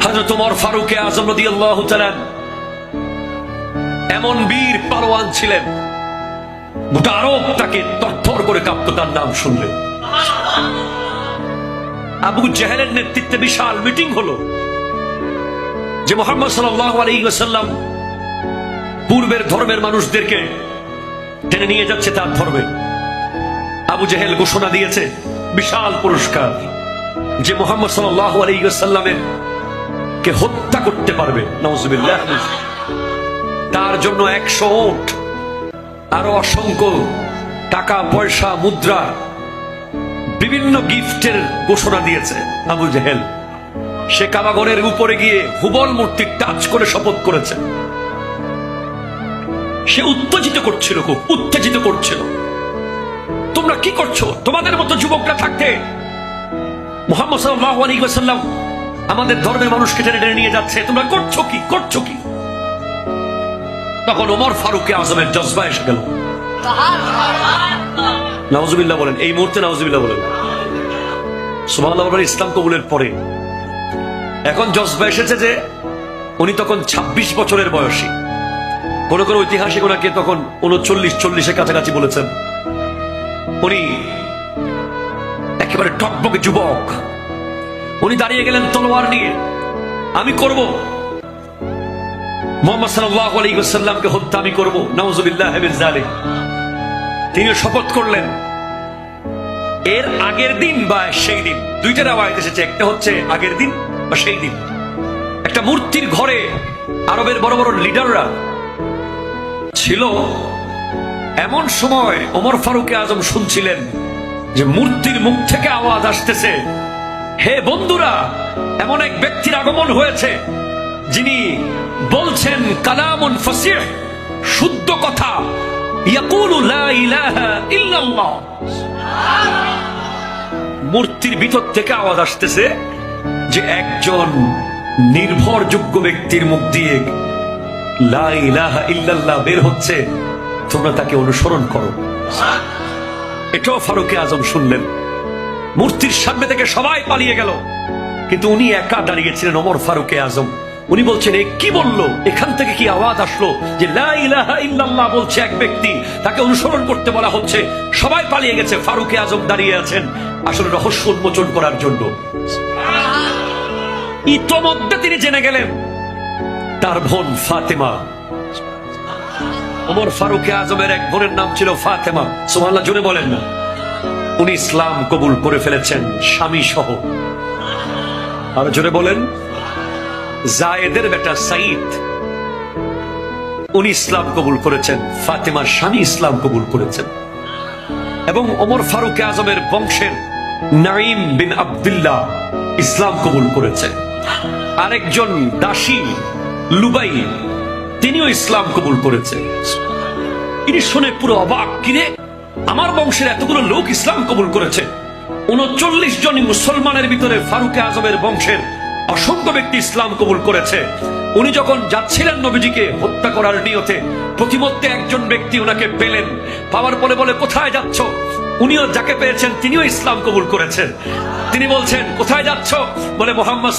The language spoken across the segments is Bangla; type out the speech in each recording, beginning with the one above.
হযরত ওমর ফারুকে আজম রাদিয়াল্লাহু তাআলা এমন বীর পালোয়ান ছিলেন, গোটা আরব তাকে তরতর করে কাঁপত, তার নাম শুনলে। আবু জাহেলের নেতৃত্বে বিশাল মিটিং হলো, যে মোহাম্মদ সাল্লাল্লাহু আলাইহি পূর্বের ধর্মের মানুষদেরকে টেনে নিয়ে যাচ্ছে তার ধর্মে। আবু জেহেল ঘোষণা দিয়েছে, বিশাল পুরস্কার, যে মোহাম্মদ সাল্লাল্লাহু আলাইহি ওয়াসাল্লামের কে হত্যা করতে পারবে? তার জন্য একশো ওট, আরও অসংখ্য টাকা, পয়সা, মুদ্রা বিভিন্ন গিফটের ঘোষণা দিয়েছে আবু জেহেল। সে কাবাগরের উপরে গিয়ে হুবল মূর্তি টাচ করে শপথ করেছে। সে উত্তেজিত করছিল খুব, উত্তেজিত করছিল। তোমরা কি করছ? তোমাদের মতো যুবকরা থাকতে মোহাম্মদ সাল্লাল্লাহু আলাইহি ওয়াসাল্লাম আমাদের ধর্মের মানুষকে টেনে টেনে নিয়ে যাচ্ছে। তোমরা করছ কি? করছ কি? তখন ওমর ফারুকে আজমের জজবা এসে গেল। নাউজুবিল্লাহ বলেন, এই মুহূর্তে নাউজুবিল্লাহ বলেন। বলেন, ইসলাম কবুলের পরে। এখন জজবা এসেছে যে, উনি তখন ২৬ বছরের বয়সী। কোন কোন ঐতিহাসিক ওনাকে তখন উনচল্লিশ, চল্লিশের কাছাকাছি বলেছেন। উনি একেবারে টকবকে যুবক। উনি দাঁড়িয়ে গেলেন তলোয়ার নিয়ে। আমি করব। মোহাম্মদ আলাইহি হত্যা আমি করব। নাউজুবিল্লাহ মিন তিনি শপথ করলেন। এর আগের দিন বা সেই দিন, দুইটা রাওয়ায়াত এসেছে। একটা হচ্ছে আগের দিন বা সেই দিন। একটা মূর্তির ঘরে আরবের বড় বড় লিডাররা ছিল। এমন সময় ওমর ফারুকে আজম শুনছিলেন যে মূর্তির মুখ থেকে আওয়াজ আসতেছে। হে বন্ধুরা, এমন এক ব্যক্তির আগমন হয়েছে, যিনি বলছেন, কালামুন ফসিহ, শুদ্ধ কথা, ইয়াকুলু লা ইলাহা ইল্লাল্লাহ। মূর্তির ভিতর থেকে আওয়াজ আসতেছে যে একজন নির্ভরযোগ্য ব্যক্তির মুখ দিয়ে লা ইলাহা ইল্লাল্লাহ বের হচ্ছে। তোমরা তাকে অনুসরণ করো। এটাও ফারুকে আজম শুনলেন। মূর্তির সামনে থেকে সবাই পালিয়ে গেল। কিন্তু উনি একা দাঁড়িয়েছিলেন ওমর ফারুকে আজম। উনি বলছেন, এ কি বলল? এখান থেকে কি আওয়াজ আসলো যে ইল্লাল্লাহ বলছে এক ব্যক্তি? তাকে অনুসরণ করতে বলা হচ্ছে। সবাই পালিয়ে গেছে, ফারুকে আজম দাঁড়িয়ে আছেন আসলে রহস্য উন্মোচন করার জন্য। ইতোমধ্যে তিনি জেনে গেলেন, তার বোন ফাতেমা। ওমর ফারুকে আজমের এক বোনের নাম ছিল ফাতেমা। সুবহানাল্লাহ জুড়ে বলেন না। উনি ইসলাম কবুল করে ফেলেছেন স্বামী সহ আর জোরে বলেন, জায়েদের বেটা সাইদ উনি ইসলাম কবুল করেছেন, ফাতেমার স্বামী ইসলাম কবুল করেছেন। এবং ওমর ফারুক আজমের বংশের নাইম বিন আব্দুল্লাহ ইসলাম কবুল করেছে আরেকজন দাসী, লুবাই, তিনিও ইসলাম কবুল করেছে তিনি শুনে পুরো অবাক কিরে আমার বংশের এতগুলো লোক ইসলাম কবুল করেছে। উনচল্লিশ জন মুসলমানের ভিতরে ফারুক আজমের বংশের অসংখ্য ব্যক্তি ইসলাম কবুল করেছে। উনি যখন যাচ্ছিলেন নবীজিকে হত্যা করার নিয়তে, প্রতিমধ্যে একজন ব্যক্তি ওনাকে পেলেন। পাওয়ার পরে বলে, কোথায় যাচ্ছ? উনিও যাকে পেয়েছেন, তিনিও ইসলাম কবুল করেছেন। তিনি বলছেন, কোথায় যাচ্ছ? বলে, মোহাম্মদ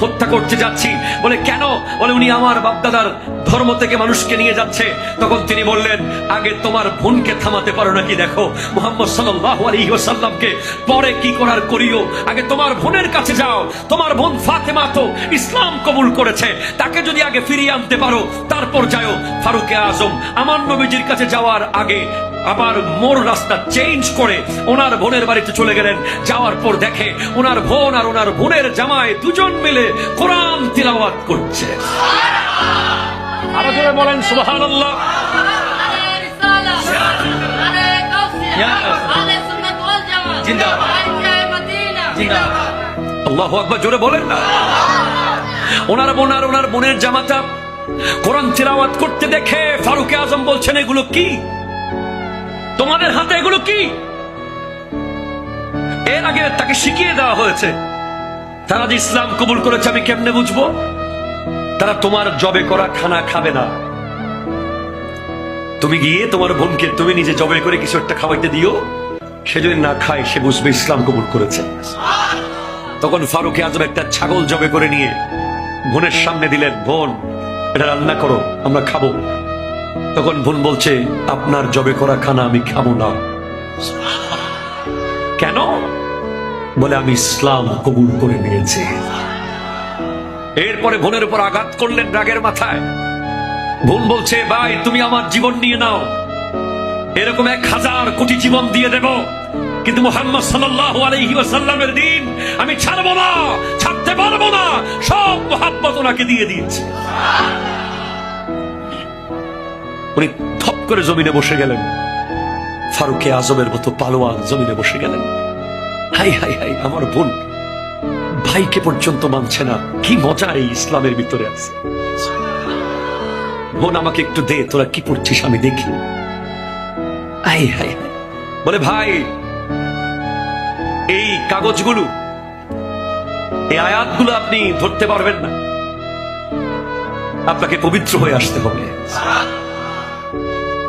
হত্যা করতে যাচ্ছি। বলে, কেন? বলে, উনি আমার বাপদাদার ধর্ম থেকে মানুষকে নিয়ে যাচ্ছে। তখন তিনি বললেন, আগে তোমার বোনকে থামাতে পারো নাকি দেখো, মোহাম্মদ পরে কি করার করিও। আগে তোমার বোনের কাছে যাও। তোমার বোন ফাতেমা তো ইসলাম কবুল করেছে। তাকে যদি আগে ফিরিয়ে আনতে পারো, তারপর যাও। ফারুকে আজম, আমার নবীজির কাছে যাওয়ার আগে আবার মোড় রাস্তা চেঞ্জ করে ওনার বোনের বাড়িতে চলে গেলেন। যাওয়ার পর দেখে ওনার বোন আর ওনার বোনের জামায় দুজন মিলে কোরআন তিলাওয়াত করছে। জোরে বলেন সুবাহান আল্লাহ আল্লাহ জোরে বলেন না। ওনার বোন আর ওনার বোনের জামাতা কোরআন তিলাওয়াত করতে দেখে ফারুকে আজম বলছেন, এগুলো কি? তোমাদের হাতে এগুলো কি? এর আগে তাকে শিখিয়ে দেওয়া হয়েছে। তারা যে ইসলাম কবুল করেছে, আমি কেমনে বুঝব? তারা তোমার জবে করা খানা খাবে না। তুমি গিয়ে তোমার বোনকে তুমি নিজে জবে করে কিছু একটা খাওয়াইতে দিও। সে যদি না খায়, সে বুঝবে ইসলাম কবুল করেছে। তখন ফারুকে আজম একটা ছাগল জবে করে নিয়ে বোনের সামনে দিলেন, বোন, এটা রান্না করো, আমরা খাব। তখন বোন বলছে, আপনার জবে করা খানা আমি খাব না। কেন? বলে, আমি ইসলাম কবুল করে নিয়েছি। এরপরে বোনের উপর আঘাত করলেন রাগের মাথায়। বোন বলছে, ভাই, তুমি আমার জীবন নিয়ে নাও। এরকম এক হাজার কোটি জীবন দিয়ে দেব, কিন্তু মোহাম্মদ ওয়াসাল্লামের দিন আমি ছাড়বো না, ছাড়তে পারব না, সব মোহাম্মত ওনাকে দিয়ে দিয়েছি। উনি থপ করে জমিনে বসে গেলেন। ফারুকে আজমের মতো পালোয়ান জমিনে বসে গেলেন। হাই হাই হাই, আমার বোন। ভাইকে পর্যন্ত মানছে না। কি মজা এই ইসলামের ভিতরে আছে। বোন, আমাকে একটু দে, তোরা কি পড়ছিস আমি দেখি। হাই হাই। বলে, ভাই, এই কাগজগুলো, এই আয়াতগুলো আপনি ধরতে পারবেন না। আপনাকে পবিত্র হয়ে আসতে হবে।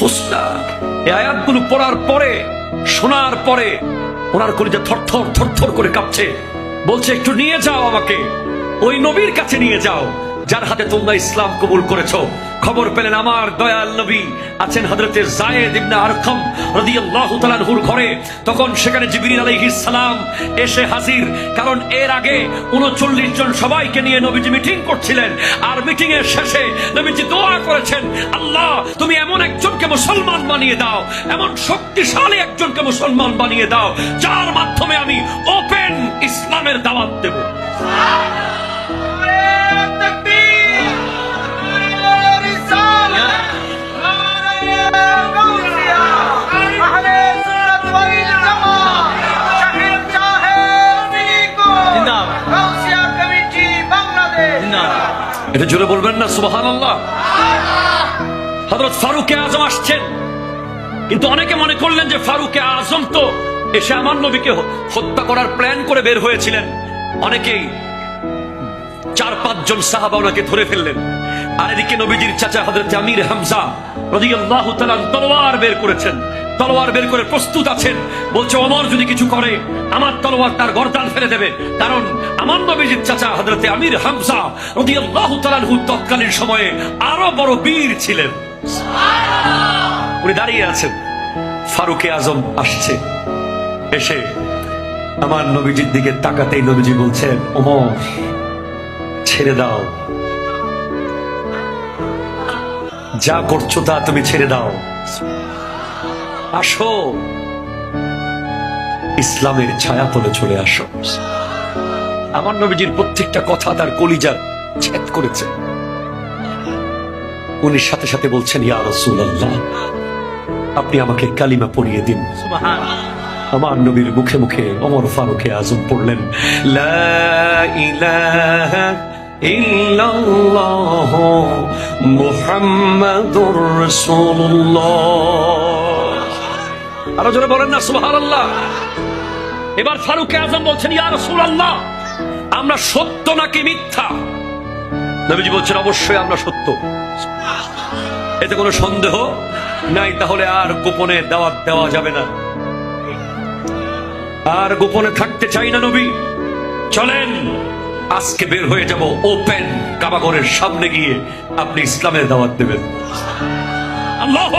হুসনা। এই আয়াতগুলো পড়ার পরে, শোনার পরে, ওনার কলিজা থরথর থরথর করে কাঁপছে। বলছে, একটু নিয়ে যাও আমাকে। ওই নবীর কাছে নিয়ে যাও। যার হাতে তোমরা ইসলাম কবুল করেছ। খবর পেলেন আমার দয়াল নবী আছেন হযরতে জায়েদ ইবনে আরকাম রাদিয়াল্লাহু তাআলার ঘরে। তখন সেখানে জিবরিল আলাইহিস সালাম এসে হাজির। কারণ এর আগে 39 জন সবাইকে নিয়ে নবীজি মিটিং করছিলেন। আর মিটিং এর শেষে নবীজি দোয়া করেছেন, আল্লাহ, তুমি এমন একজনকে মুসলমান বানিয়ে দাও, এমন শক্তিশালী একজনকে মুসলমান বানিয়ে দাও, যার মাধ্যমে আমি ওপেন ইসলামের দাওয়াত দেব। এটা জোরে বলবেন না সুবাহান আল্লাহ হজরত ফারুকে আজম আসছেন। কিন্তু অনেকে মনে করলেন যে ফারুকে আজম তো এসে আমার নবীকে হত্যা করার প্ল্যান করে বের হয়েছিলেন। অনেকেই চার, পাঁচজন সাহাবা ওনাকে ধরে ফেললেন। আর এদিকে নবীজির চাচা হজরত আমির হামজা রাদিয়াল্লাহু তাআলা তলোয়ার বের করেছেন। তলোয়ার বের করে প্রস্তুত আছেন। বলছে, ওমর যদি কিছু করে, আমার তলোয়ার তার গর্দান ফেলে দেবে। কারণ আমার নবীজির চাচা হজরতে আমির হামজা রাদিয়াল্লাহু তাআলা তৎকালীন সময়ে আরও বড় বীর ছিলেন। উনি দাঁড়িয়ে আছেন। ফারুকে আজম আসছে। এসে আমার নবীজির দিকে তাকাতেই নবীজি বলছেন, ওমর, ছেড়ে দাও। যা করছ তা তুমি ছেড়ে দাও। আসো। ইসলামের ছায়া তলে চলে আসো। আমার নবীজির প্রত্যেকটা কথা তার কলিজা ছেদ করেছে। উনি সাথে সাথে বলছেন ইয়া রাসূলুল্লাহ আপনি আমাকে কালিমা পড়িয়ে দিন। আমার নবীর মুখে মুখে অমর ফারুকে আজম পড়লেন ইল্লাল্লাহ মুহাম্মাদুর রাসূলুল্লাহ। আরও জোরে বলেন না, সুবহানাল্লাহ। এবার ফারুকে আজম বলছেন, ইয়া রাসূলুল্লাহ, আমরা সত্য নাকি মিথ্যা? নবীজি বলছেন, অবশ্যই আমরা সত্য। এতে কোনো সন্দেহ নাই, তাহলে আর গোপনে দাওয়াত দেওয়া যাবে না। আর গোপনে থাকতে চাই না নবী। চলেন, আজকে বের হয়ে যাব ওপেন কাবাগরের সামনে গিয়ে। আপনি ইসলামের দাওয়াত দেবেন। আল্লাহু